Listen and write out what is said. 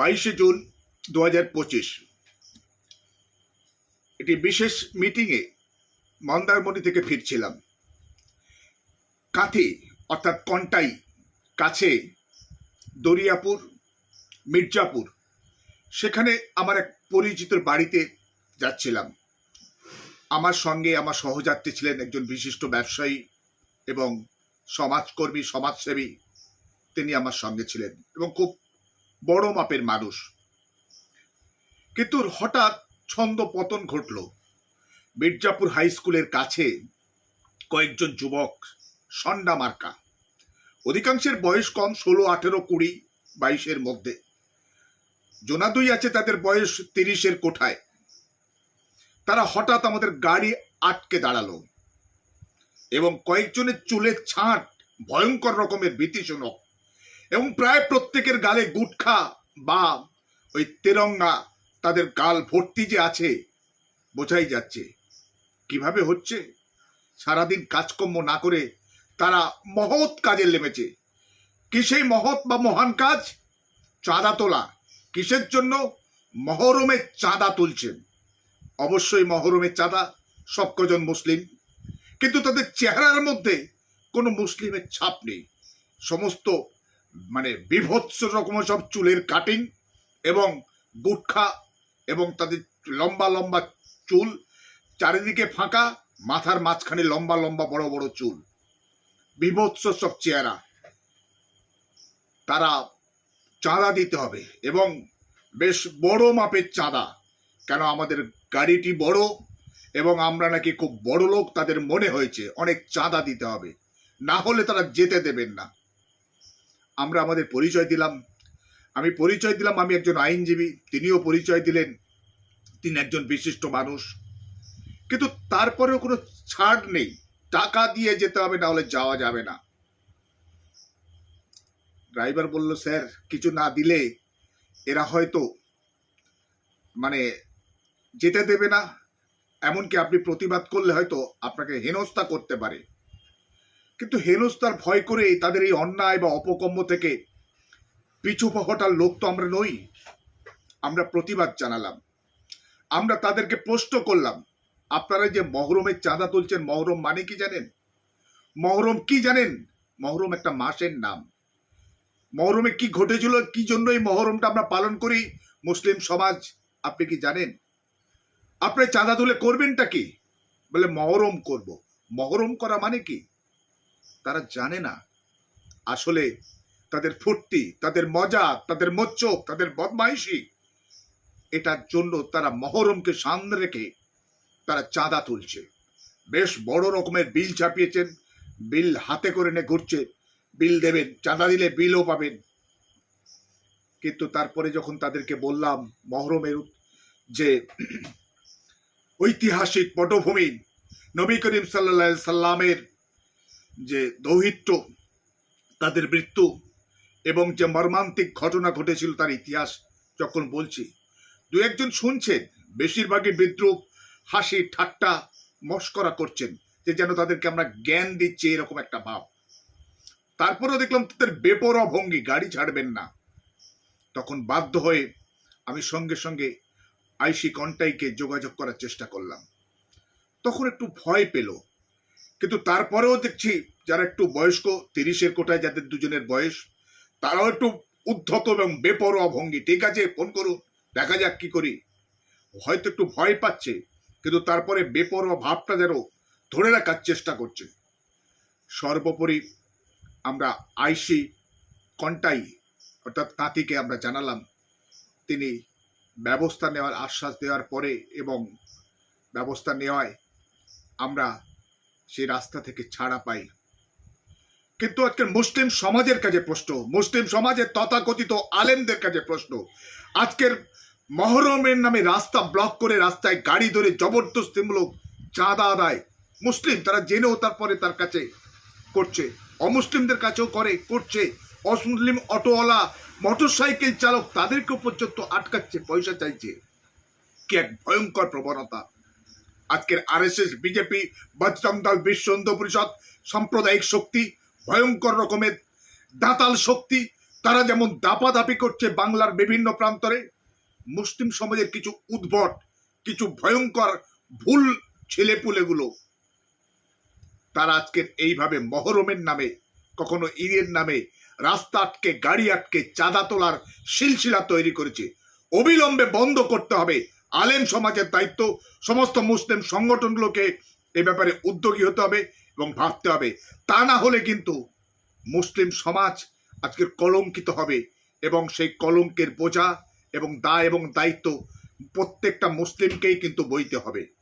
বাইশে জুন দু একটি বিশেষ মিটিংয়ে মন্দারমণি থেকে ফিরছিলাম। কাথি, অর্থাৎ কন্টাই, কাছে দরিয়াপুর, মির্জাপুর। সেখানে আমার এক পরিচিতর বাড়িতে যাচ্ছিলাম। আমার সঙ্গে আমার সহযাত্রী ছিলেন একজন বিশিষ্ট ব্যবসায়ী এবং সমাজকর্মী, সমাজসেবী। তিনি আমার সঙ্গে ছিলেন এবং খুব বড় মাপের মানুষ। কিন্তু হঠাৎ ছন্দ পতন ঘটল। মির্জাপুর হাই স্কুলের কাছে কয়েকজন যুবক, সন্ডা মার্কা। অধিকাংশের বয়স কম ষোলো, আঠেরো, কুড়ি, বাইশের মধ্যে। জোনাদুই আছে তাদের বয়স তিরিশের কোঠায়। তারা হঠাৎ আমাদের গাড়ি আটকে দাঁড়াল এবং কয়েকজনের চুলের ছাঁট ভয়ঙ্কর রকমের ভীতিজনক এবং প্রায় প্রত্যেকের গালে গুটখা বা ওই তেরঙ্গা, তাদের গাল ভর্তি যে আছে, বোঝাই যাচ্ছে। কীভাবে হচ্ছে? সারাদিন কাজকর্ম না করে তারা মহৎ কাজে নেমেছে। কিসেই মহৎ বা মহান কাজ? চাঁদা তোলা। কিসের জন্য? মহরমের চাঁদা তুলছেন। অবশ্যই মহরমের চাঁদা সব কজন মুসলিম। কিন্তু তাদের চেহারার মধ্যে কোনো মুসলিমের ছাপ নেই। সমস্ত মানে বিভৎস রকমের সব চুলের কাটিং এবং গুটখা এবং তাদের লম্বা লম্বা চুল, চারিদিকে ফাঁকা, মাথার মাঝখানে লম্বা লম্বা বড় বড় চুল। বিভৎস সব চেহারা। তারা চাঁদা দিতে হবে এবং বেশ বড় মাপের চাঁদা, কেন আমাদের গাড়িটি বড় এবং আমরা নাকি খুব বড় লোক তাদের মনে হয়েছে অনেক চাঁদা দিতে হবে। না হলে তারা যেতে দেবেন না। আমরা আমাদের পরিচয় দিলাম। আমি পরিচয় দিলাম, আমি একজন আইনজীবী, তিনিও পরিচয় দিলেন। তিনি একজন বিশিষ্ট মানুষ। কিন্তু তারপরেও কোনো ছাড় নেই। টাকা দিয়ে যেতে হবে না হলে যাওয়া যাবে না। ড্রাইভার বলল, স্যার, কিছু না দিলে এরা হয়তো মানে যেতে দেবে না। এমনকি আপনি প্রতিবাদ করলে হয়তো আপনাকে হেনস্থা করতে পারে। কিন্তু হেনস্থার ভয় করে তাদের এই অন্যায় বা অপকম্ম থেকে পিছু হটার লোক তো আমরা নই। আমরা প্রতিবাদ জানালাম। আমরা তাদেরকে প্রশ্ন করলাম, আপনারা যে মহরমের চাঁদা তুলছেন, মহরম মানে কি জানেন? মহরম কি জানেন? মহরম একটা মাসের নাম। মহরমে কি ঘটেছিল, কি জন্য এই মহরমটা আমরা পালন করি? মুসলিম সমাজ, আপনি কি জানেন? আপনি চাঁদা তুলে করবেনটা কি? বলে মহরম করব। মহরম করা মানে কি? তারা জানে না। আসলে তাদের ফুর্তি, তাদের মজা, তাদের মোচ্চক তাদের বদমাইশি, এটার জন্য তারা মহরমকে সামনে রেখে তারা চাঁদা তুলছে। বেশ বড় রকমের বিল ছাপিয়েছেন। বিল হাতে করে নে ঘুরছে। বিল দেবেন, চাঁদা দিলে বিলও পাবেন। কিন্তু তারপরে যখন তাদেরকে বললাম মহরমের যে ঐতিহাসিক পটভূমি নবী করিম সাল্লা সাল্লামের যে দৌহিত্য, তাদের মৃত্যু এবং যে মর্মান্তিক ঘটনা ঘটেছিল তার ইতিহাস যখন বলছি, দু একজন শুনছেন বেশিরভাগই বিদ্রুপ, হাসি, ঠাট্টা, মস্করা করছেন, যে যেন তাদেরকে আমরা জ্ঞান দিচ্ছি এরকম একটা ভাব। তারপরেও দেখলাম তাদের বেপরোয়া ভঙ্গি গাড়ি ছাড়বেন না। তখন বাধ্য হয়ে আমি সঙ্গে সঙ্গে আইসি কন্টাইকে যোগাযোগ করার চেষ্টা করলাম। তখন একটু ভয় পেল। কিন্তু তারপরেও দেখছি যারা একটু বয়স্ক, তিরিশের কোটায় যাদের দুজনের বয়স, তারাও একটু উদ্ধত এবং বেপরোয়া ভঙ্গি। ঠিক আছে, ফোন করুন, দেখা যাক কি করি। হয়তো একটু ভয় পাচ্ছে, কিন্তু তারপরে বেপরোয়া ভাবটা যেন ধরে রাখার চেষ্টা করছে। সর্বোপরি আমরা আইসি কন্টাই, অর্থাৎ তাঁতিকে আমরা জানালাম। তিনি ব্যবস্থা নেওয়ার আশ্বাস দেওয়ার পরে এবং ব্যবস্থা নেওয়ায় আমরা সেই রাস্তা থেকে ছাড়া পাই কিন্তু আজকের মুসলিম সমাজের কাছে প্রশ্ন, মুসলিম সমাজের তথাকথিত আলেমদের কাছে প্রশ্ন, আজকের মহরমের নামে রাস্তা ব্লক করে রাস্তায় গাড়ি ধরে জবরদস্তিমূলক চাঁদা আদায়, মুসলিম তারা জেনেও তারপরে তার কাছে করছে, অমুসলিমদের কাছেও করে, করছে। অমুসলিম অটোওয়ালা, মোটরসাইকেল চালক তাদেরকেও পর্যন্ত আটকাচ্ছে, পয়সা চাইছে। কি এক ভয়ঙ্কর প্রবণতা। আজকের আরএসএস বিজেপি বজরং দল, বিশ্ব হিন্দু পরিষদ, সাম্প্রদায়িক শক্তি, ভয়ঙ্কর রকমের দাতাল শক্তি, তারা যেমন দাপাদাপি করছে বাংলার বিভিন্ন প্রান্তরে, মুসলিম সমাজের কিছু উদ্ভট, কিছু ভয়ঙ্কর ভুল ছেলেপুলেগুলো, তারা আজকের এইভাবে মহরমের নামে, কখনো ঈদের নামে, রাস্তা আটকে, গাড়ি আটকে, চাঁদা তোলার সিলসিলা তৈরি করেছে। অবিলম্বে বন্ধ করতে হবে। আলেম সমাজের দায়িত্ব, সমস্ত মুসলিম সংগঠনগুলোকে এ ব্যাপারে উদ্যোগী হতে হবে এবং ভাবতে হবে। তা না হলে কিন্তু মুসলিম সমাজ আজকে কলঙ্কিত হবে এবং সেই কলঙ্কের বোঝা এবং দায় এবং দায়িত্ব প্রত্যেকটা মুসলিমকেই কিন্তু বইতে হবে।